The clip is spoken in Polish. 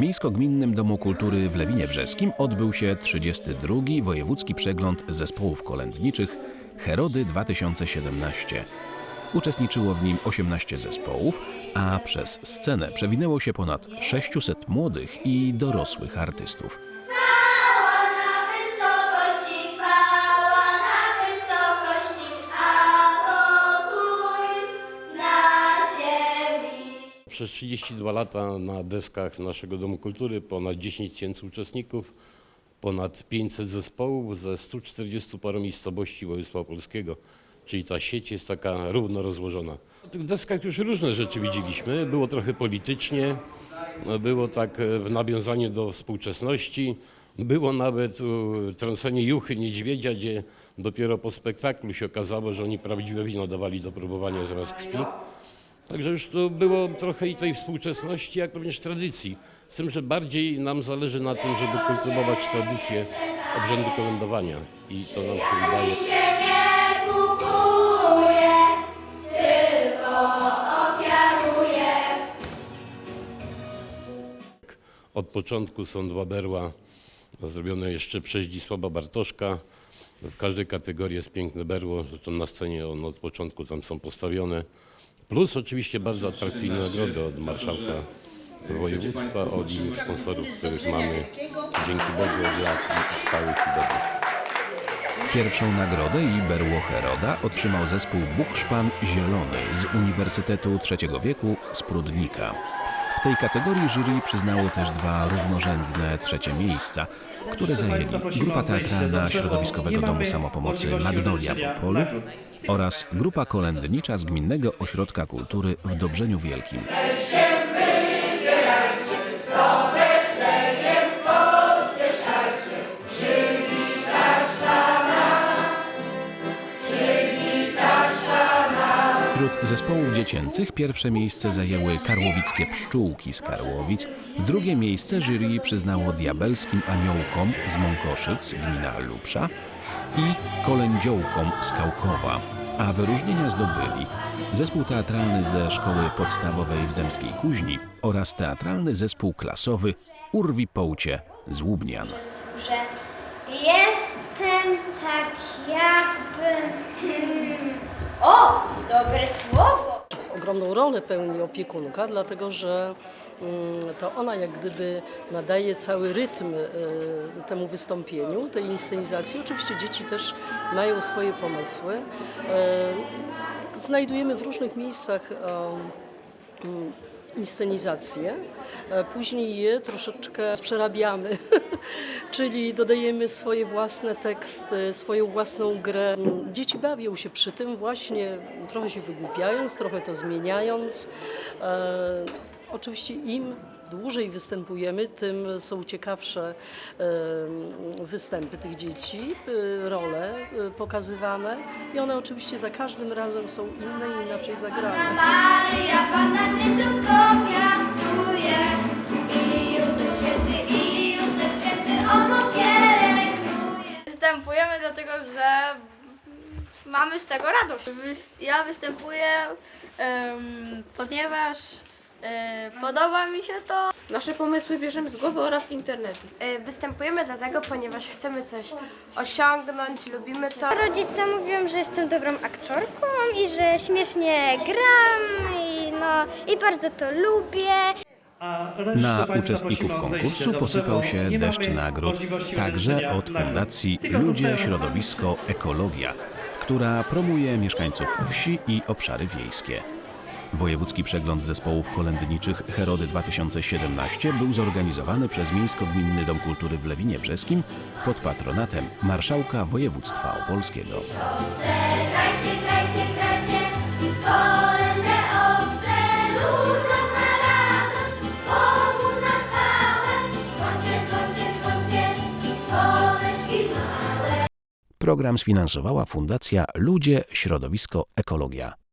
Miejsko-Gminnym Domu Kultury w Lewinie Brzeskim odbył się 32. Wojewódzki Przegląd Zespołów Kolędniczych Herody 2017. Uczestniczyło w nim 18 zespołów, a przez scenę przewinęło się ponad 600 młodych i dorosłych artystów. Przez 32 lata na deskach naszego Domu Kultury ponad 10 tysięcy uczestników, ponad 500 zespołów ze 140 paru miejscowości województwa polskiego, czyli ta sieć jest taka równo rozłożona. Na tych deskach już różne rzeczy widzieliśmy. Było trochę politycznie, było tak e, w nawiązaniu do współczesności, było nawet trącenie juchy niedźwiedzia, gdzie dopiero po spektaklu się okazało, że oni prawdziwe wino dawali do próbowania zamiast krwi. Także już to było trochę i tej współczesności, jak również tradycji. Z tym, że bardziej nam zależy na tym, żeby kultywować tradycję obrzędu kolędowania i to nam się wydaje. się nie kupuje, tylko ofiaruje. Od początku są dwa berła zrobione jeszcze przez Zdzisława Bartoszka. W każdej kategorii jest piękne berło, zresztą na scenie one od początku tam są postawione. Plus oczywiście bardzo atrakcyjne nagrody od marszałka województwa, od innych sponsorów, których mamy dzięki Bogu od lat stałych i dobrych. Pierwszą nagrodę i berło Heroda otrzymał zespół Bukszpan Zielony z Uniwersytetu Trzeciego Wieku z Prudnika. W tej kategorii jury przyznało też dwa równorzędne trzecie miejsca, które zajęli grupa teatralna Środowiskowego Domu Samopomocy Magnolia w Opolu oraz grupa kolędnicza z Gminnego Ośrodka Kultury w Dobrzeniu Wielkim. Wśród zespołów dziecięcych pierwsze miejsce zajęły karłowickie pszczółki z Karłowic, drugie miejsce jury przyznało diabelskim aniołkom z Mąkoszyc, gmina Lubsza i kolędziołkom z Kałkowa, a wyróżnienia zdobyli zespół teatralny ze Szkoły Podstawowej w Dębskiej Kuźni oraz teatralny zespół klasowy Urwi Połcie z Łubnian. jestem tak jakby... O, dobre słowo. Ogromną rolę pełni opiekunka, dlatego że mm, to ona jak gdyby nadaje cały rytm e, temu wystąpieniu, tej inscenizacji. Oczywiście dzieci też mają swoje pomysły. E, Znajdujemy w różnych miejscach mm, inscenizacje, później je troszeczkę przerabiamy, czyli dodajemy swoje własne teksty, swoją własną grę. Dzieci bawią się przy tym właśnie, trochę się wygłupiając, trochę to zmieniając. E, oczywiście im dłużej występujemy, tym są ciekawsze e, występy tych dzieci, e, role pokazywane i one oczywiście za każdym razem są inne i inaczej zagrane. Mamy z tego radość. Ja występuję, em, ponieważ e, podoba mi się to. Nasze pomysły bierzemy z głowy oraz internetu. Y, Występujemy dlatego, ponieważ chcemy coś osiągnąć, lubimy to. Rodzice mówią, że jestem dobrą aktorką i że śmiesznie gram i, no, i bardzo to lubię. Na uczestników konkursu posypał się deszcz nagród, także od Fundacji Ludzie, Środowisko, Ekologia, która promuje mieszkańców wsi i obszary wiejskie. Wojewódzki Przegląd Zespołów Kolędniczych Herody 2017 był zorganizowany przez Miejsko-Gminny Dom Kultury w Lewinie Brzeskim pod patronatem Marszałka Województwa Opolskiego. Program sfinansowała Fundacja Ludzie, Środowisko, Ekologia.